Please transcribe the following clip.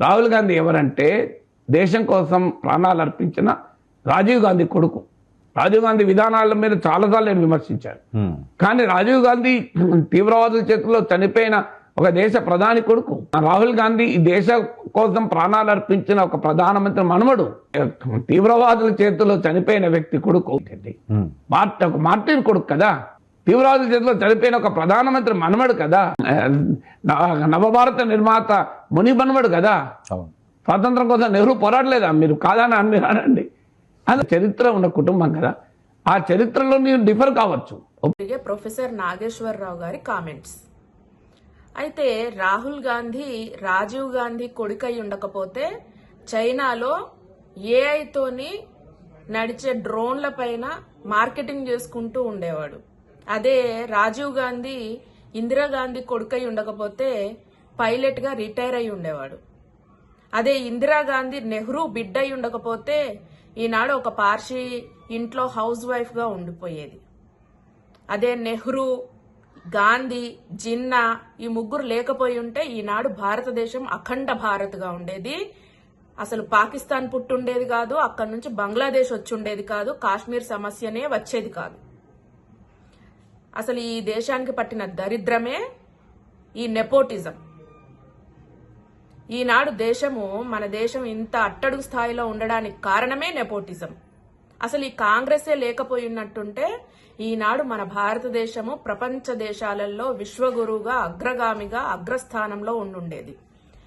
రాహుల్ గాంధీ ఎవరంటే దేశం కోసం ప్రాణాలు అర్పించిన రాజీవ్ గాంధీ కొడుకు. రాజీవ్ గాంధీ విధానాల మీద చాలాసార్లు నేను విమర్శించాను. కానీ రాజీవ్ గాంధీ తీవ్రవాదుల చేతిలో చనిపోయిన ఒక దేశ ప్రధాని కొడుకు. రాహుల్ గాంధీ ఈ దేశ కోసం ప్రాణాలు అర్పించిన ఒక ప్రధానమంత్రి మనవడు తీవ్రవాదుల చేతిలో చనిపోయిన వ్యక్తి కొడుకు. మార్ట్ ఒక మార్టిన్ కొడుకు కదా. తీవ్రవాదుల చేతిలో చనిపోయిన ఒక ప్రధానమంత్రి మనవడు కదా? నవభారత నిర్మాత ముని మనవడు కదా? స్వాతంత్రం కోసం నెహ్రూ పోరాడలేదా? మీరు కాదని అని మీరు అనండి. అది చరిత్ర ఉన్న కుటుంబం కదా. ఆ చరిత్రలో ನೀವು డిఫర్ కావచ్చు. ప్రొఫెసర్ నాగేశ్వరరావు గారి కామెంట్స్. అయితే రాహుల్ గాంధీ రాజీవ్ గాంధీ కొడుకై ఉండకపోతే చైనాలో ఏఐతోని నడిచే డ్రోన్ల పైన మార్కెటింగ్ చేసుకుంటూ ఉండేవాడు. అదే రాజీవ్ గాంధీ ఇందిరాగాంధీ కొడుకై ఉండకపోతే పైలట్గా రిటైర్ అయి ఉండేవాడు. అదే ఇందిరాగాంధీ నెహ్రూ బిడ్డ అయి ఉండకపోతే ఈనాడు ఒక పార్షి ఇంట్లో హౌస్ వైఫ్గా ఉండిపోయేది. అదే నెహ్రూ గాంధీ జిన్నా ఈ ముగ్గురు లేకపోయి ఉంటే ఈనాడు భారతదేశం అఖండ భారత్గా ఉండేది. అసలు పాకిస్తాన్ పుట్టుండేది కాదు అక్కడి నుంచి బంగ్లాదేశ్ వచ్చి ఉండేది కాదు కాశ్మీర్ సమస్యనే వచ్చేది కాదు. అసలు ఈ దేశానికి పట్టిన దరిద్రమే ఈ నెపోటిజం. ఈనాడు దేశము మన దేశం ఇంత అట్టడుగు స్థాయిలో ఉండడానికి కారణమే నెపోటిజం. అసలు ఈ కాంగ్రెసే లేకపోయినట్టుంటే ఈనాడు మన భారతదేశము ప్రపంచ దేశాలలో విశ్వగురువుగా అగ్రగామిగా అగ్రస్థానంలో ఉండుండేది.